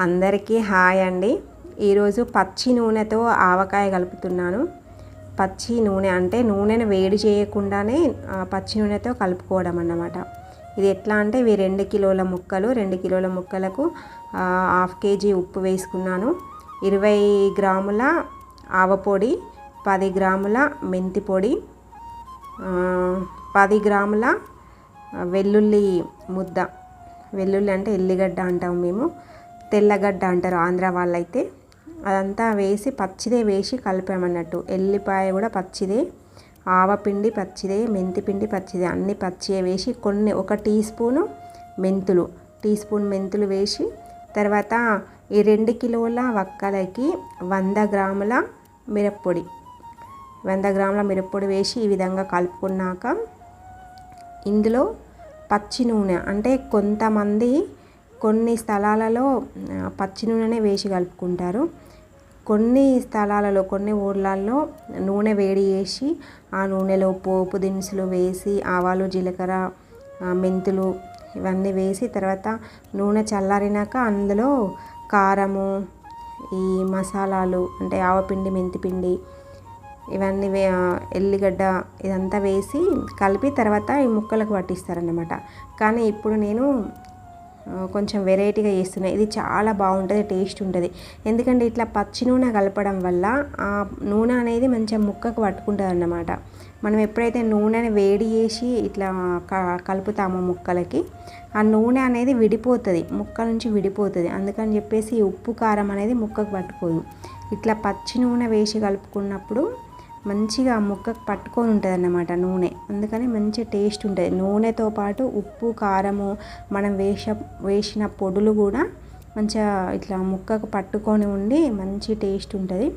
అందరికీ హాయ్ అండి. ఈరోజు పచ్చి నూనెతో ఆవకాయ కలుపుతున్నాను. పచ్చి నూనె అంటే నూనెను వేడి చేయకుండానే పచ్చి నూనెతో కలుపుకోవడం అన్నమాట. ఇది ఎట్లా అంటే ఇవి రెండు కిలోల ముక్కలు రెండు కిలోల ముక్కలకు హాఫ్ కేజీ ఉప్పు వేసుకున్నాను. ఇరవై గ్రాముల ఆవపొడి పది గ్రాముల మెంతి పొడి పది గ్రాముల వెల్లుల్లి ముద్ద. వెల్లుల్లి అంటే ఎల్లిగడ్డ అంటాం మేము. తెల్లగడ్డ అంటారు ఆంధ్ర వాళ్ళైతే. అదంతా వేసి పచ్చిదే వేసి కలిపామన్నట్టు. ఎల్లిపాయ కూడా పచ్చిదే ఆవపిండి పచ్చిదే మెంతిపిండి పచ్చిదే. అన్ని పచ్చివే వేసి కొన్ని ఒక టీ స్పూను మెంతులు. టీ స్పూన్ మెంతులు వేసి తర్వాత ఈ రెండు కిలోల వక్కలకి వంద గ్రాముల మిరప్పొడి. వంద గ్రాముల మిరప్పొడి వేసి ఈ విధంగా కలుపుకున్నాక ఇందులో పచ్చి నూనె అంటే కొంతమంది కొన్ని స్థలాలలో పచ్చి నూనెనే వేసి కలుపుకుంటారు. కొన్ని స్థలాలలో కొన్ని ఊర్లలో నూనె వేడి చేసి ఆ నూనెలో పోపు దినుసులు వేసి ఆవాలు జీలకర్ర మెంతులు ఇవన్నీ వేసి తర్వాత నూనె చల్లారినాక అందులో కారము ఈ మసాలాలు అంటే ఆవపిండి మెంతిపిండి ఇవన్నీ వే ఎల్లిగడ్డ ఇదంతా వేసి కలిపి తర్వాత ఈ ముక్కలకు పట్టిస్తారన్నమాట. కానీ ఇప్పుడు నేను కొంచెం వెరైటీగా చేస్తున్నాయి ఇది చాలా బాగుంటుంది టేస్ట్ ఉంటుంది. ఎందుకంటే ఇట్లా పచ్చి నూనె కలపడం వల్ల ఆ నూనె అనేది మంచిగా ముక్కకు పట్టుకుంటుంది అన్నమాట మనం ఎప్పుడైతే నూనెని వేడి చేసి ఇట్లా కలుపుతామో ముక్కలకి ఆ నూనె అనేది విడిపోతుంది ముక్క నుంచి విడిపోతుంది. అందుకని చెప్పేసి ఉప్పు కారం అనేది ముక్కకు పట్టుకోదు. ఇట్లా పచ్చి నూనె వేసి కలుపుకున్నప్పుడు మంచిగా ముక్కకు పట్టుకొని ఉంటుంది అన్నమాట నూనె. అందుకని మంచి టేస్ట్ ఉంటుంది. నూనెతో పాటు ఉప్పు కారము మనం వేస వేసిన పొడులు కూడా మంచిగా ఇట్లా ముక్కకు పట్టుకొని ఉండి మంచి టేస్ట్ ఉంటుంది.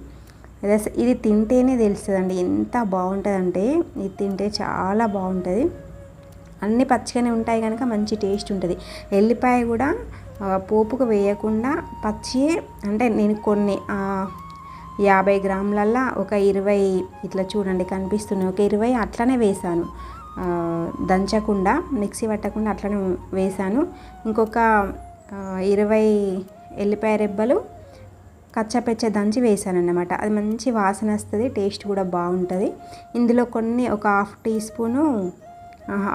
ఇది తింటేనే తెలుస్తుందండి. ఎంత బాగుంటుందంటే ఇది తింటే చాలా బాగుంటుంది. అన్నీ పచ్చిగానే ఉంటాయి కనుక మంచి టేస్ట్ ఉంటుంది. ఎల్లిపాయ కూడా పోపుకు వేయకుండా పచ్చి అంటే నేను కొన్ని యాభై గ్రాములల్లా ఒక ఇరవై ఇట్లా చూడండి కనిపిస్తున్నాయి. ఒక ఇరవై అట్లనే వేసాను దంచకుండా మిక్సీ పట్టకుండా అట్లనే వేసాను ఇంకొక ఇరవై ఎల్లిపాయ రెబ్బలు కచ్చపెచ్చ దంచి వేసాను అన్నమాట అది మంచి వాసన వస్తుంది టేస్ట్ కూడా బాగుంటుంది. ఇందులో కొన్ని ఒక half teaspoon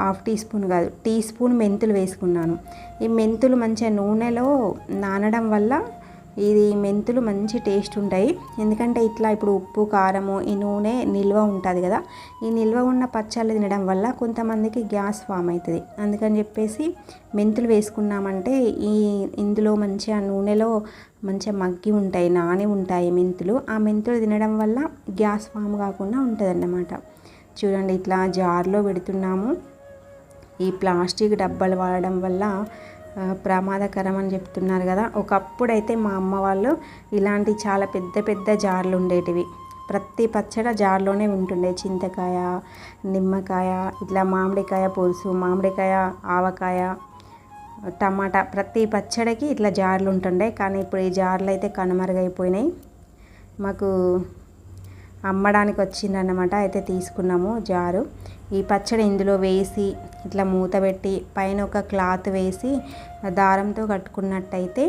half teaspoon కాదు టీ స్పూన్ మెంతులు వేసుకున్నాను. ఈ మెంతులు మంచిగా నూనెలో నానడం వల్ల ఇది మెంతులు మంచి టేస్ట్ ఉంటాయి. ఎందుకంటే ఇట్లా ఇప్పుడు ఉప్పు కారము ఈ నూనె నిల్వ ఉంటుంది కదా. ఈ నిల్వ ఉన్న పచ్చళ్ళు తినడం వల్ల కొంతమందికి గ్యాస్ ఫామ్ అవుతుంది. అందుకని చెప్పేసి మెంతులు వేసుకున్నామంటే ఈ ఇందులో మంచిగా నూనెలో మంచిగా మగ్గి ఉంటాయి నాని ఉంటాయి మెంతులు. ఆ మెంతులు తినడం వల్ల గ్యాస్ ఫామ్ కాకుండా ఉంటుంది చూడండి ఇట్లా జార్లో పెడుతున్నాము. ఈ ప్లాస్టిక్ డబ్బాలు వాడడం వల్ల ప్రమాదకరం అని చెప్తున్నారు కదా. ఒకప్పుడైతే మా అమ్మ వాళ్ళు ఇలాంటి చాలా పెద్ద పెద్ద జార్లు ఉండేటివి. ప్రతి పచ్చడ జార్లోనే ఉంటుండే. చింతకాయ నిమ్మకాయ ఇట్లా మామిడికాయ పులుసు మామిడికాయ ఆవకాయ టమాటా ప్రతి పచ్చడికి ఇట్లా జార్లు ఉంటుండే. కానీ ఇప్పుడు ఈ జార్లు అయితే కనుమరుగైపోయినాయి. మాకు అమ్మడానికి వచ్చిందన్నమాట. అయితే తీసుకున్నాము జారు. ఈ పచ్చడి ఇందులో వేసి ఇట్లా మూత పెట్టి పైన ఒక క్లాత్ వేసి దారంతో కట్టుకున్నట్టయితే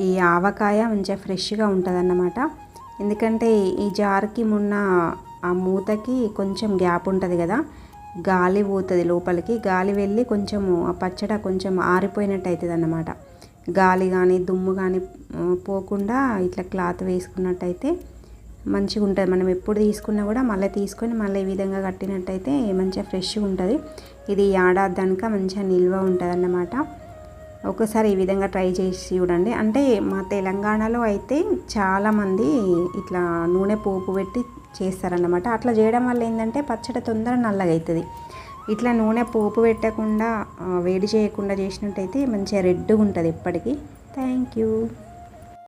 ఈ ఆవకాయ మంచిగా ఫ్రెష్గా ఉంటుంది అన్నమాట ఎందుకంటే ఈ జార్కి మొన్న ఆ మూతకి కొంచెం గ్యాప్ ఉంటుంది కదా. గాలి పోతుంది లోపలికి. గాలి వెళ్ళి కొంచెము ఆ పచ్చడి కొంచెం ఆరిపోయినట్టు అవుతుంది అన్నమాట గాలి కానీ దుమ్ము కానీ పోకుండా ఇట్లా క్లాత్ వేసుకున్నట్టయితే మంచిగా ఉంటుంది. మనం ఎప్పుడు తీసుకున్నా కూడా మళ్ళీ తీసుకొని మళ్ళీ ఈ విధంగా కట్టినట్టయితే మంచిగా ఫ్రెష్గా ఉంటుంది. ఇది ఏడాది దానిక మంచిగా నిల్వ ఉంటుంది అన్నమాట ఒకసారి ఈ విధంగా ట్రై చేసి చూడండి. అంటే మా తెలంగాణలో అయితే చాలామంది ఇట్లా నూనె పోపు పెట్టి చేస్తారన్నమాట. అట్లా చేయడం వల్ల ఏంటంటే పచ్చడి తొందర నల్లగా అవుతుంది. ఇట్లా నూనె పోపు పెట్టకుండా వేడి చేయకుండా చేసినట్టయితే మంచిగా రెడ్గా ఉంటుంది ఎప్పటికీ. Thank you